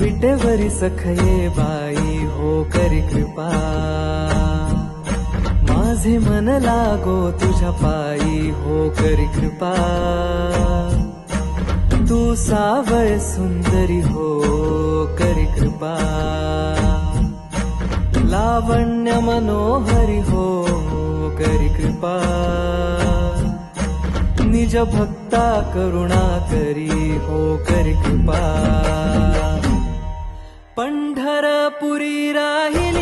विटेवरी सखये by हो करी कृपा। माझे मन लागो तुझ्या पायी हो करी कृपा। तू सावळ सुंदरी हो करी कृपा। लावण्य मनोहरी हो करी कृपा। निज भक्ता करुणा करी हो करी कृपा। पण्ढरपुरी पण्डरपुरीरा